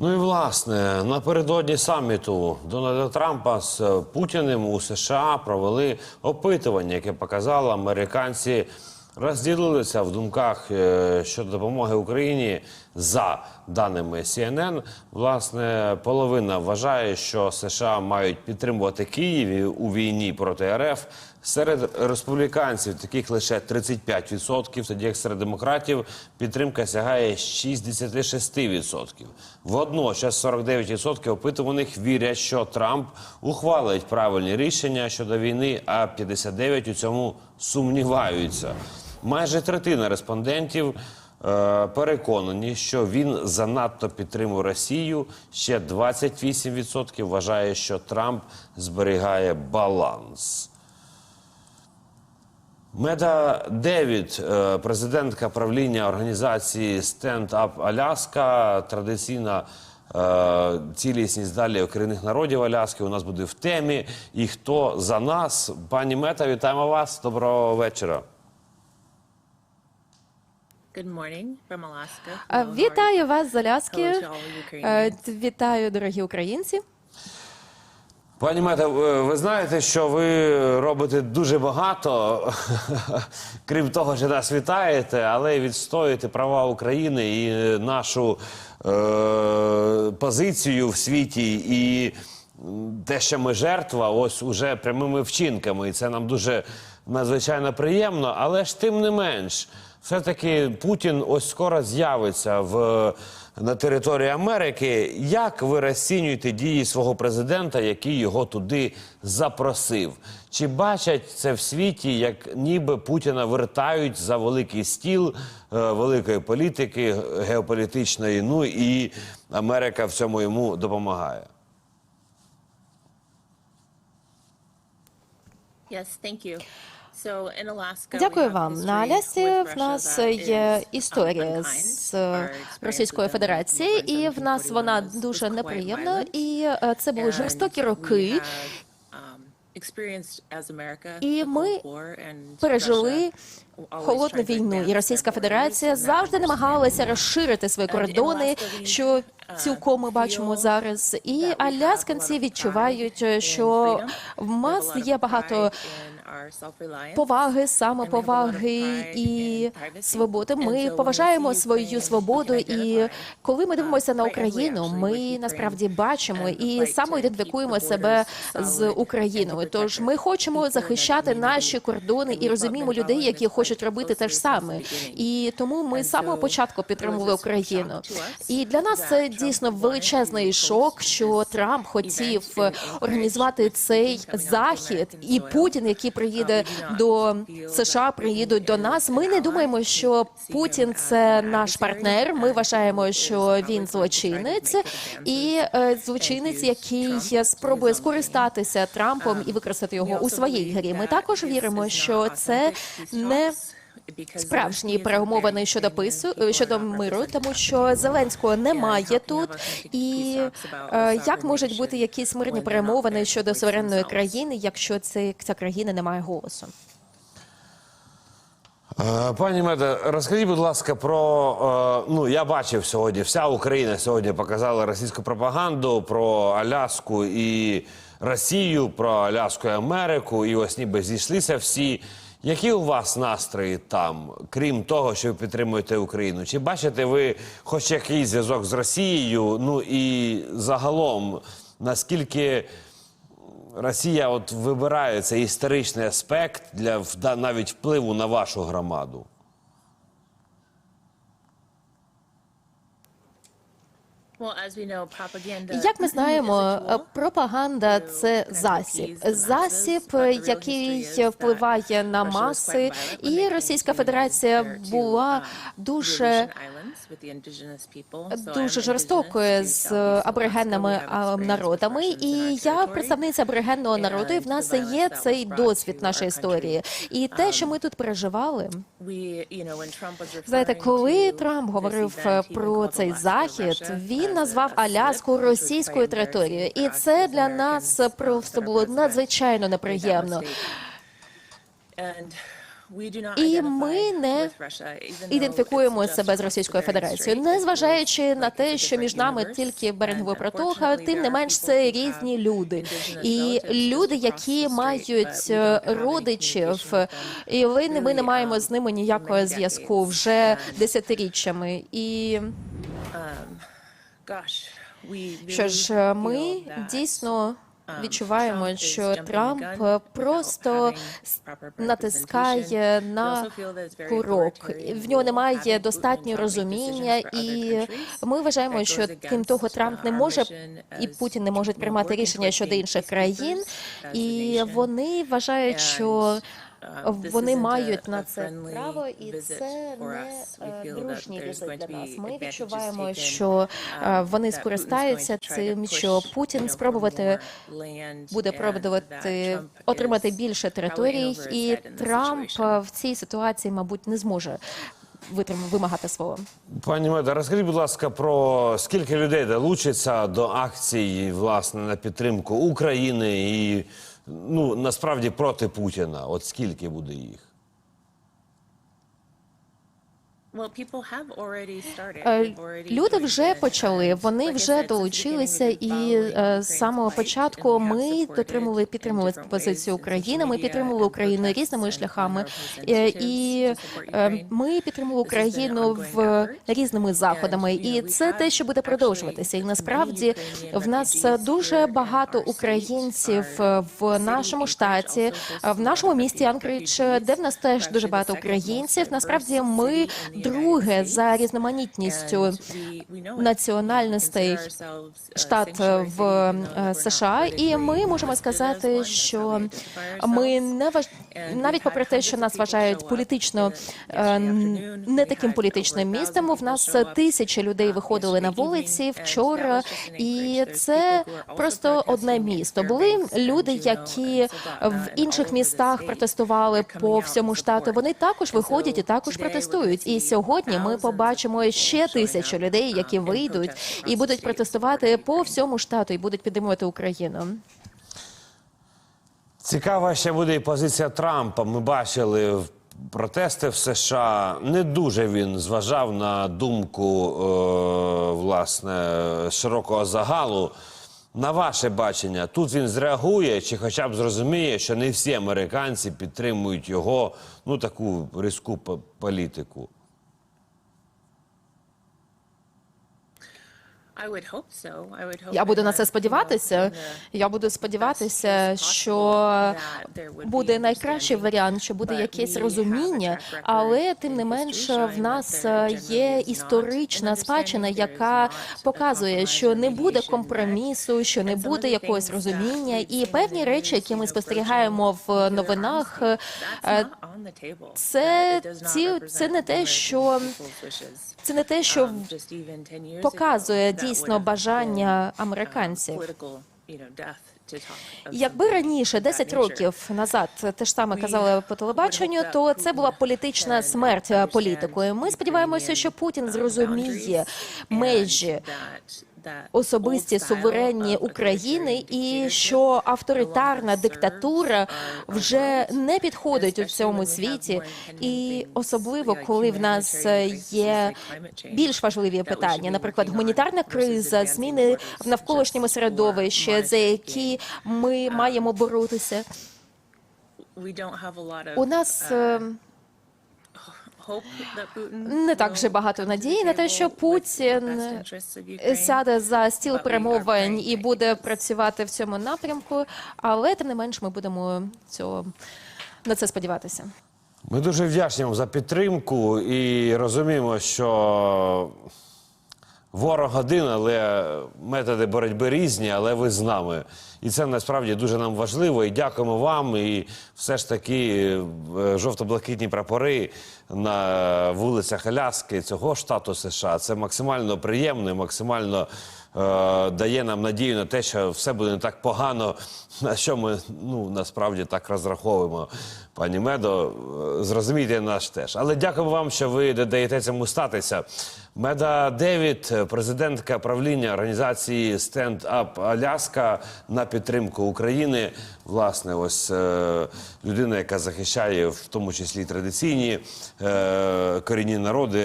Ну і власне напередодні саміту Дональда Трампа з е, Путіним у США провели опитування, яке показало, американці розділилися в думках е, щодо допомоги Україні за даними CNN. Власне, половина вважає, що США мають підтримувати Київ у війні проти РФ. Серед республіканців таких лише 35%, тоді як серед демократів підтримка сягає 66%. Водночас 49% опитуваних вірять, що Трамп ухвалить правильні рішення щодо війни, а 59% у цьому сумніваються. Майже третина респондентів переконані, що він занадто підтримує Росію. Ще 28% вважає, що Трамп зберігає баланс. Меда Девід, е, президентка правління організації Stand Up Аляска, традиційна е, цілісність далі корінних народів Аляски. У нас буде в темі. І хто за нас? Пані Мета, вітаємо вас. Доброго вечора. Вітаю вас з Аляски. Е. Вітаю, дорогі українці. Пані Мета, ви ви знаєте, що ви робите дуже багато, крім того, що нас вітаєте, але й відстоюєте права України і нашу е, позицію в світі, і те, що ми жертва, ось уже прямими вчинками. І це нам дуже надзвичайно приємно. Але ж тим не менш, все-таки Путін ось скоро з'явиться в на території Америки. Як ви розцінюєте дії свого президента, який його туди запросив? Чи бачать це в світі, як ніби Путіна вертають за великий стіл е, великої політики, геополітичної? Ну і Америка в цьому йому допомагає? Yes, thank you. Дякую вам. На Алясі в нас є історія з Федерації, in і в нас 1941 вона дуже неприємна. І е, це були жорстокі роки. um, І ми пережили холодну війну, і Російська Федерація завжди намагалася розширити свої кордони, що uh, цілком ми бачимо зараз. І алясканці відчувають, що в нас є багато поваги, самоповаги і свободи. Ми поважаємо свою свободу. І коли ми uh, дивимося на Україну, ми насправді бачимо і самоідентифікуємо себе з Україною. Тож ми хочемо захищати наші кордони і розуміємо людей, які хочуть робити те ж саме. І тому ми з самого початку підтримували Україну. І для нас це дійсно величезний шок, що Трамп хотів організувати цей захід, і. Путін, який приїде до США, приїдуть до нас. Ми не думаємо, що Путін це наш партнер. Ми вважаємо, що він злочинець і е, злочинець, який спробує скористатися Трампом і використати його у своїй грі. Ми також віримо, що це не Справжні перемовини щодо пису щодо миру, тому що. Зеленського немає тут. І е, як можуть бути якісь мирні перемовини щодо суверенної країни, якщо це ця країна не має голосу? Е, Пані Меда, розкажіть, будь ласка, про е, ну я бачив сьогодні. Вся Україна сьогодні показала російську пропаганду про Аляску і Росію, про Аляску і Америку, і ось ніби зійшлися всі. Які у вас настрої там, крім того, що ви підтримуєте Україну? Чи бачите ви хоч якийсь зв'язок з Росією? Ну і загалом, наскільки Росія от вибирає цей історичний аспект для навіть впливу на вашу громаду? Як ми знаємо, пропаганда це засіб, засіб, який впливає на маси, і Російська Федерація була дуже дуже жорстокою з аборигенними народами. І я представниця аборигенного народу, і в нас є цей досвід нашої історії. І те, що ми тут переживали, знаєте, коли Трамп говорив про цей захід, він назвав Аляску російською територією, і це для нас просто було надзвичайно неприємно. І ми не ідентифікуємо себе з Російською Федерацією, незважаючи на те, що між нами тільки берегова протока, тим не менш це різні люди. І люди, які мають е, родичів, і ми не маємо з ними ніякого зв'язку вже десятиріччями. І що ж, е, ми дійсно відчуваємо, що Трамп е, просто натискає на курок. В нього немає достатньо розуміння, і ми вважаємо, що крім того, Трамп не може і Путін не можуть приймати рішення щодо інших країн, і вони вважають, що вони мають на це право, і це не е, дружній візит для нас. Ми відчуваємо, що е, вони скористаються цим, що Путін спробувати буде пробувати отримати більше територій, і Трамп е, в цій ситуації, мабуть, не зможе витрим- вимагати свого. Пані Меда, розкажіть, будь ласка, про скільки людей долучиться до акцій власне на підтримку України і ну насправді проти Путіна? От скільки буде їх? Е, Люди вже почали, вони вже долучилися, і е, з самого початку ми дотримували підтримували позицію України. Ми підтримували Україну різними шляхами, Е, і е, ми підтримували Україну в різними заходами. І це те, що буде продовжуватися. І насправді в нас дуже багато українців е, в нашому штаті, е, в нашому місті Анкридж, де в нас теж дуже багато українців. Насправді ми друге за різноманітністю національностей штат в е, США, і ми можемо сказати, що ми не важ... навіть попри те, що нас вважають політично е, не таким політичним містом. В нас тисячі людей виходили на вулиці вчора, і це просто одне місто. Були люди, які в інших містах протестували по всьому штату. Вони також виходять і також протестують. І сьогодні ми побачимо ще тисячу людей, які вийдуть і будуть протестувати по всьому штату і будуть підтримувати Україну. Цікава ще буде і позиція Трампа. Ми бачили в- протести в США. Не дуже він зважав на думку е, власне широкого загалу. На ваше бачення, тут він зреагує чи хоча б зрозуміє, що не всі американці підтримують його ну таку різку політику. Я буду на це сподіватися. Я буду сподіватися, що буде найкращий варіант, що буде якесь розуміння, але тим не менш в нас є історична спадщина, яка показує, що не буде компромісу, що не буде якогось розуміння, і певні речі, які ми спостерігаємо в новинах, е, це ці це не те, що це не те, що показує дійсно бажання американців. Якби раніше, 10 років назад, те ж саме казали по телебаченню, то це була політична смерть е, політикою. Ми сподіваємося, що Путін зрозуміє межі особисті суверенні України, і що авторитарна диктатура вже не підходить у цьому світі, і особливо коли в нас є більш важливі питання, наприклад, гуманітарна криза, зміни в навколишньому середовищі, за які ми маємо боротися. У нас е, не так вже багато надії на те, що Путін сяде за стіл перемовин і буде працювати в цьому напрямку, але тим не менш ми будемо цього на це сподіватися. Ми дуже вдячні вам за підтримку і розуміємо, що ворог один, але методи боротьби різні, але ви з нами. І це насправді дуже нам важливо. І дякуємо вам. І все ж таки е, жовто-блакитні прапори на вулицях Аляски цього штату США. Це максимально приємно, максимально дає нам надію на те, що все буде не так погано, на що ми ну, насправді так розраховуємо. Пані Медо, е, зрозумійте наш теж. Але дякую вам, що ви даєте цьому статися. Меда Девід, президентка правління організації Stand Up Аляска на підтримку України. Власне, ось е, людина, яка захищає в тому числі традиційні е, корінні народи.